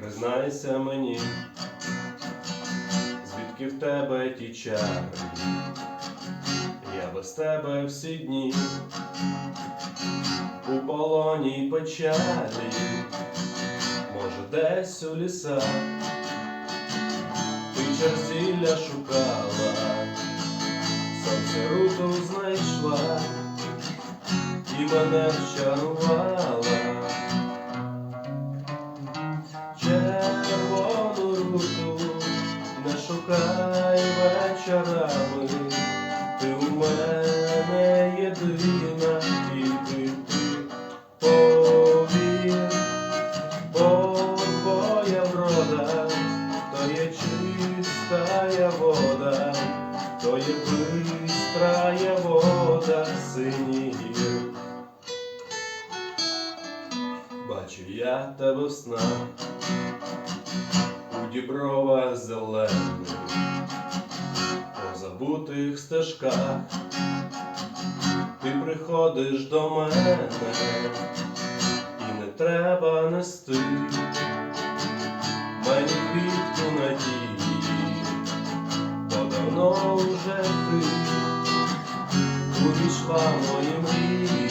Признайся мені, звідки в тебе ті чари, я без тебе всі дні у полоні печалі, може, десь у лісах ти черзілля шукала, сонце руку знайшла і мене вчарувала. Руку не шукай вечорами, ти у мене єдина, тільки ти. Повір, твоя врода, то є чистая вода, то є бистрая вода синіх. Бачу я тебе в снах у дібровах по забутих стежках, ти приходиш до мене, і не треба нести мені квітку надії, бо давно вже ти увійшла в мої мрії.